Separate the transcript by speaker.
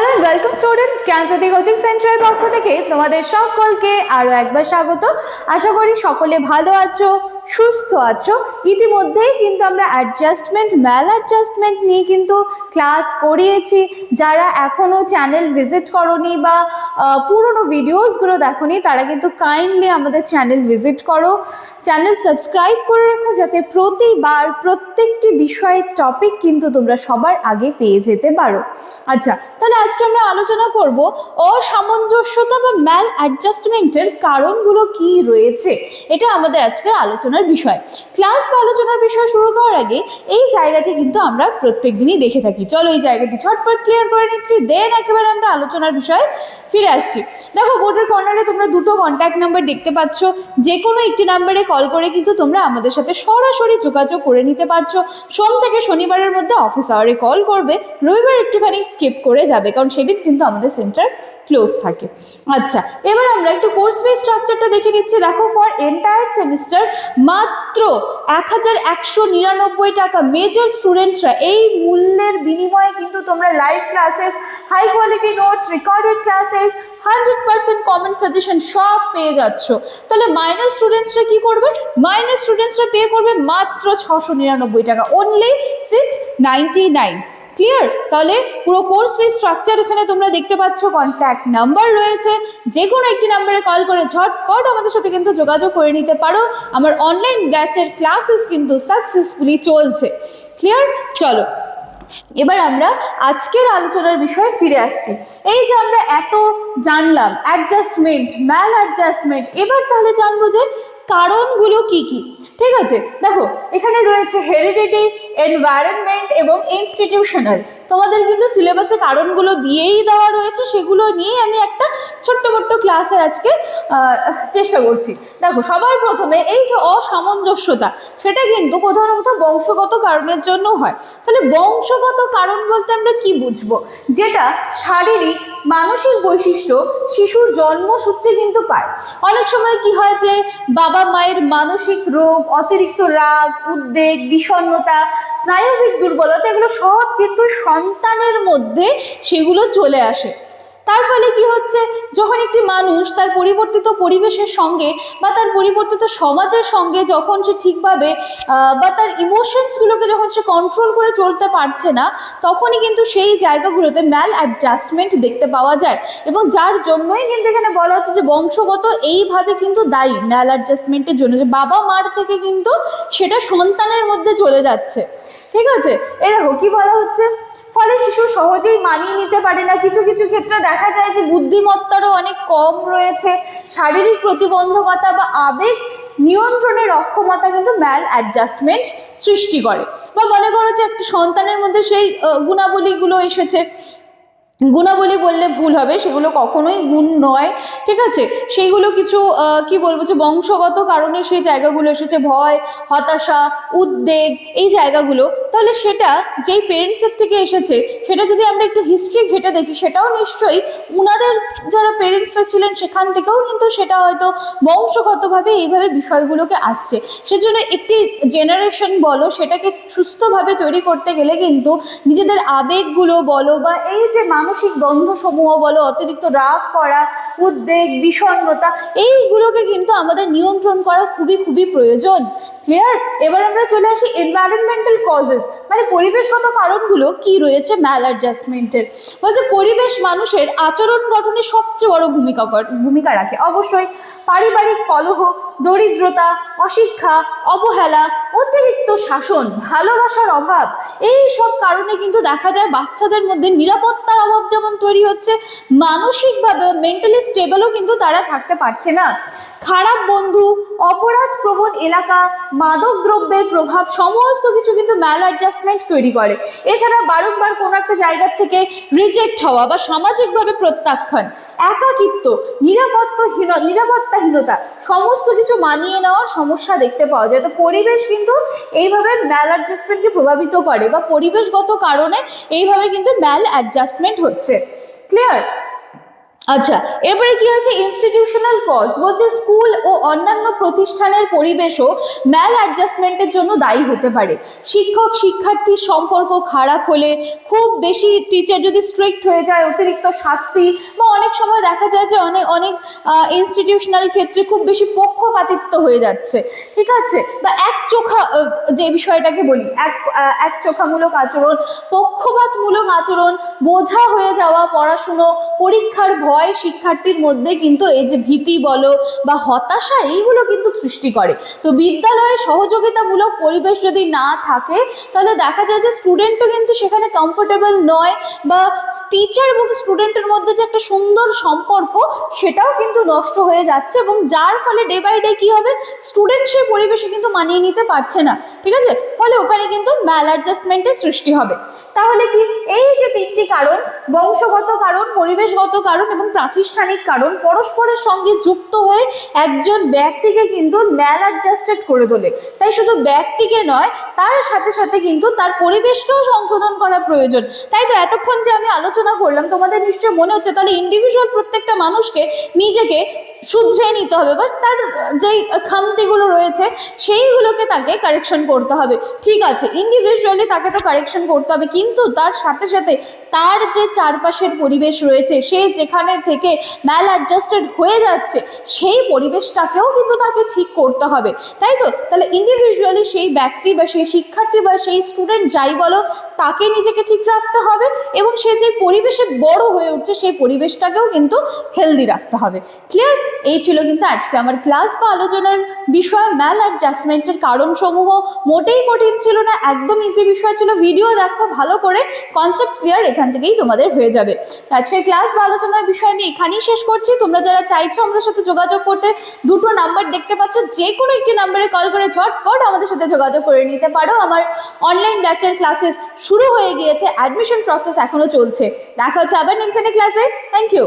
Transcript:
Speaker 1: Hello welcome students Gyanjyoti coaching সেন্টারের পক্ষ থেকে তোমাদের সকলকে আরও একবার স্বাগত। আশা করি সকলে ভালো আছো। সুস্থ আছো। ইতিমধ্যেই কিন্তু আমরা অ্যাডজাস্টমেন্ট ম্যাল অ্যাডজাস্টমেন্ট নিয়ে কিন্তু ক্লাস করিয়েছি। যারা এখনও চ্যানেল ভিজিট করনি বা পুরনো ভিডিওসগুলো দেখোনি, তারা কিন্তু কাইন্ডলি আমাদের চ্যানেল ভিজিট করো। চ্যানেল সাবস্ক্রাইব করে রেখো যাতে প্রতিবার প্রত্যেকটি বিষয়ের টপিক কিন্তু তোমরা সবার আগে পেয়ে যেতে পারো। আচ্ছা তাহলে আজকে আমরা আলোচনা করব অসামঞ্জস্যতা বা ম্যাল অ্যাডজাস্টমেন্টের কারণগুলো কি রয়েছে? এটা আমাদের আজকের আলোচনার বিষয়। ক্লাস বা আলোচনার বিষয় শুরু করার আগে এই জায়গাটি কিন্তু আমরা প্রত্যেক দিনই দেখে থাকি। চলো এই জায়গাটি ছটপট ক্লিয়ার করে নিচ্ছি দেন একেবারে আমরা আলোচনার বিষয়ে ফিরে আসছি। দেখো বোর্ডের কর্নারে তোমরা দুটো কন্ট্যাক্ট নাম্বার দেখতে পাচ্ছ। যে কোনো একটি নাম্বারে কল করে কিন্তু তোমরা আমাদের সাথে সরাসরি যোগাযোগ করে নিতে পারছ। সোম থেকে শনিবারের মধ্যে অফিস আওয়ারে কল করবে। রবিবার একটুখানি স্কিপ করে যাবে, কারণ সেদিন কিন্তু আমাদের সেন্টার ক্লোজ থাকে। আচ্ছা এবার আমরা একটু কোর্স ফি স্ট্রাকচারটা দেখে নিচ্ছি। দেখো ফর এন্টায়ার সেমিস্টার মাত্র এক হাজার একশো নিরানব্বই টাকা মেজর স্টুডেন্টসরা এই মূল্যের বিনিময়ে কিন্তু তোমরা live classes high quality notes recorded classes hundred percent comment suggestion সব পেয়ে যাচ্ছ। তাহলে মাইনর স্টুডেন্টসরা কি করবে? মাইনর স্টুডেন্টসরা পে করবে মাত্র ছশো নিরানব্বই টাকা only six ninety nine clear তাহলে পুরো কোর্স ফি স্ট্রাকচার এখানে তোমরা দেখতে পাচ্ছ কন্ট্যাক্ট নাম্বার রয়েছে। যে কোনো একটি নাম্বারে কল করে ঝটপট আমাদের সাথে কিন্তু যোগাযোগ করে নিতে পারো। আমার অনলাইন ব্যাচের ক্লাসেস কিন্তু সাকসেসফুলি চলছে। ক্লিয়ার চলো। এবার আমরা আজকের আলোচনার বিষয়ে ফিরে আসছি। এই যে আমরা এত জানলাম অ্যাডজাস্টমেন্ট ম্যাল অ্যাডজাস্টমেন্ট এবার তাহলে জানব যে কারণগুলো কি কি? ঠিক আছে, দেখো, এখানে রয়েছে হেরিডিটি এনভায়রনমেন্ট এবং ইনস্টিটিউশনাল তোমাদের কিন্তু সিলেবাসে কারণগুলো দিয়েই দেওয়া রয়েছে, সেগুলো নিয়ে আমি একটা ছোট্ট মোট্ট ক্লাসের আজকে চেষ্টা করছি। দেখো, সবার প্রথমে এই যে অসামঞ্জস্যতা, সেটা কিন্তু কোথাও বংশগত কারণের জন্য হয়। তাহলে বংশগত কারণ বলতে আমরা কি বুঝব? যেটা শারীরিক মানসিক বৈশিষ্ট্য শিশুর জন্মসূত্রে কিন্তু পায়। অনেক সময় কি হয় যে বাবা মায়ের মানসিক রোগ, অতিরিক্ত রাগ, উদ্বেগ, বিষণ্ণতা, স্নায়বিক দুর্বলতা এগুলো সব কিন্তু সন্তানের মধ্যে সেগুলো চলে আসে। তার ফলে কি হচ্ছে? যখন একটি মানুষ তার পরিবর্তিত পরিবেশের সঙ্গে বা তার পরিবর্তিত সমাজের সঙ্গে যখন সে ঠিকভাবে বা তার ইমোশনসগুলোকে যখন সে কন্ট্রোল করে চলতে পারছে না, তখনই কিন্তু সেই জায়গাগুলোতে ম্যাল অ্যাডজাস্টমেন্ট দেখতে পাওয়া যায়। এবং যার জন্যই কিন্তু এখানে বলা হচ্ছে যে বংশগত এইভাবে কিন্তু দায়ী ম্যাল অ্যাডজাস্টমেন্টের জন্য। যে বাবা মার থেকে কিন্তু সেটা সন্তানের মধ্যে চলে যাচ্ছে। ঠিক আছে? এই দেখো, কি বলা হচ্ছে? ফলে শিশু সহজেই মানিয়ে নিতে পারে না। কিছু কিছু ক্ষেত্রে দেখা যায় যে বুদ্ধিমত্তারও অনেক কম রয়েছে। শারীরিক প্রতিবন্ধকতা বা আবেগ নিয়ন্ত্রণের অক্ষমতা কিন্তু ম্যাল অ্যাডজাস্টমেন্ট সৃষ্টি করে। বা মনে করো যে একটা সন্তানের মধ্যে সেই গুণাবলীগুলো এসেছে। গুণাবলী বললে ভুল হবে, সেগুলো কখনোই গুণ নয়, ঠিক আছে? সেইগুলো কিছু কি বলব যে বংশগত কারণে সেই জায়গাগুলো এসেছে, ভয়, হতাশা, উদ্বেগ, এই জায়গাগুলো। তাহলে সেটা যেই পেরেন্টসের থেকে এসেছে, সেটা যদি আমরা একটু হিস্ট্রি ঘেটে দেখি, সেটাও নিশ্চয়ই উনাদের যারা পেরেন্টসরা ছিলেন, সেখান থেকেও কিন্তু সেটা হয়তো বংশগতভাবে এইভাবে বিষয়গুলোকে আসছে। সেজন্য একটি জেনারেশন বলো, সেটাকে সুস্থভাবে তৈরি করতে গেলে কিন্তু নিজেদের আবেগগুলো বলো বা এই যে মানসিক দ্বন্দ্বসমূহ বলো, অতিরিক্ত রাগ করা, উদ্বেগ, বিষণ্ণতা, এইগুলোকে কিন্তু আমাদের নিয়ন্ত্রণ করা খুবই খুবই প্রয়োজন। ক্লিয়ার এবার আমরা চলে আসি এনভায়রনমেন্টাল কজেস মানে পরিবেশগত কারণগুলো কি রয়েছে ম্যাল অ্যাডজাস্টমেন্টের বলছে পরিবেশ মানুষের আচরণ গঠনে সবচেয়ে বড় ভূমিকা ভূমিকা রাখে। অবশ্যই পারিবারিক কলহ দরিদ্রতা, অশিক্ষা, অবহেলা, অতিরিক্ত শাসন, ভালোবাসার অভাব, এই সব কারণে কিন্তু দেখা যায় বাচ্চাদের মধ্যে নিরাপত্তার অভাব যেমন তৈরি হচ্ছে, মানসিকভাবে মেন্টালি স্টেবলও কিন্তু তারা থাকতে পারছে না। খারাপ বন্ধু অপরাধ প্রবণ এলাকা মাদক দ্রব্যের প্রভাব, সমস্ত কিছু কিন্তু ম্যাল অ্যাডজাস্টমেন্ট তৈরি করে। এছাড়া বারংবার কোনো একটা জায়গার থেকে রিজেক্ট হওয়া বা সামাজিকভাবে প্রত্যাখ্যান, একাকিত্ব, নিরাপত্তাহীন, নিরাপত্তাহীনতা, সমস্ত কিছু মানিয়ে নেওয়ার সমস্যা দেখতে পাওয়া যায়। তো পরিবেশ কিন্তু এইভাবে ম্যাল অ্যাডজাস্টমেন্টকে প্রভাবিত করে বা পরিবেশগত কারণে এইভাবে কিন্তু ম্যাল অ্যাডজাস্টমেন্ট হচ্ছে। ক্লিয়ার আচ্ছা এরপরে কি আছে ইনস্টিটিউশনাল কজ বলছে স্কুল ও অন্যান্য প্রতিষ্ঠানের পরিবেশও ম্যাল অ্যাডজাস্টমেন্টের জন্য দায়ী হতে পারে। শিক্ষক, শিক্ষার্থীর সম্পর্ক খারাপ হলে খুব বেশি টিচার যদি স্ট্রিক্ট হয়ে যায়, অতিরিক্ত শাস্তি বা অনেক সময় দেখা যায় যে অনেক অনেক ইনস্টিটিউশনাল ক্ষেত্রে খুব বেশি পক্ষপাতিত্ব হয়ে যাচ্ছে। ঠিক আছে? বা এক চোখা যে বিষয়টাকে বলি, এক এক চোখামূলক আচরণ, পক্ষপাতমূলক আচরণ, বোঝা হয়ে যাওয়া, পড়াশুনো, পরীক্ষার ভয় শিক্ষার্থীর মধ্যে কিন্তু এই যে ভীতি বলো বা হতাশা, এইগুলো কিন্তু সৃষ্টি করে। তো বিদ্যালয়ে সহযোগিতামূলক পরিবেশ যদি না থাকে, তাহলে দেখা যায় যে স্টুডেন্টও কিন্তু সেখানে কমফোর্টেবল নয় বা টিচার এবং স্টুডেন্টের মধ্যে যে একটা সুন্দর সম্পর্ক, সেটাও কিন্তু নষ্ট হয়ে যাচ্ছে এবং যার ফলে ডে বাই ডে কী হবে? স্টুডেন্ট সেই পরিবেশে কিন্তু মানিয়ে নিতে পারছে না, ঠিক আছে? ফলে ওখানে কিন্তু ম্যাল অ্যাডজাস্টমেন্টের সৃষ্টি হবে। তাহলে কি? এই যে তিনটি কারণ, বংশগত কারণ, পরিবেশগত কারণ এবং প্রাতিষ্ঠানিক কারণ পরস্পরের সঙ্গে যুক্ত হয়ে একজন ব্যক্তিকে কিন্তু ম্যাল অ্যাডজাস্টেড করে তোলে। তাই শুধু ব্যক্তিকে নয়, তার সাথে সাথে কিন্তু তার পরিবেশকেও সংশোধন করা প্রয়োজন। তাই তো এতক্ষণ যে আমি আলোচনা করলাম, তোমাদের নিশ্চয়ই মনে হচ্ছে তাহলে ইন্ডিভিজুয়াল প্রত্যেকটা মানুষকে নিজেকে শুধরে নিতে হবে। বা তার যেই খামতিগুলো রয়েছে, সেইগুলোকে তাকে কারেকশন করতে হবে। ঠিক আছে ইন্ডিভিজুয়ালি তাকে তো কারেকশন করতে হবে, কিন্তু তার সাথে সাথে তার যে চারপাশের পরিবেশ রয়েছে, সে যেখানে থেকে ম্যাল অ্যাডজাস্টেড হয়ে যাচ্ছে, সেই পরিবেশটাকেও কিন্তু তাকে ঠিক করতে হবে। তাই তো? তাহলে ইন্ডিভিজুয়ালি সেই ব্যক্তি বা সেই শিক্ষার্থী বা সেই স্টুডেন্ট যাই বলো, তাকে নিজেকে ঠিক রাখতে হবে এবং সে যে পরিবেশে বড় হয়ে উঠছে, সেই পরিবেশটাকেও কিন্তু হেলদি রাখতে হবে। ক্লিয়ার এই ছিল কিন্তু আজকে আমার ক্লাস বা আলোচনার বিষয়। ম্যাল অ্যাডজাস্টমেন্টের কারণসমূহ মোটেই কঠিন ছিল না, একদম ইজি বিষয় ছিল। ভিডিও দেখো, ভালো করে কনসেপ্ট ক্লিয়ার এখান থেকেই তোমাদের হয়ে যাবে। আজকের ক্লাস বা আলোচনার বিষয় আমি এখানেই শেষ করছি। তোমরা যারা চাইছো আমাদের সাথে যোগাযোগ করতে, দুটো নাম্বার দেখতে পাচ্ছ। যে কোনো একটি নাম্বারে কল করে ঝটপট আমাদের সাথে যোগাযোগ করে নিতে পারো। আমার অনলাইন ব্যাচের ক্লাসেস শুরু হয়ে গিয়েছে। অ্যাডমিশন প্রসেস এখনও চলছে। দেখা হচ্ছে আবার নেক্সট ক্লাসে থ্যাংক ইউ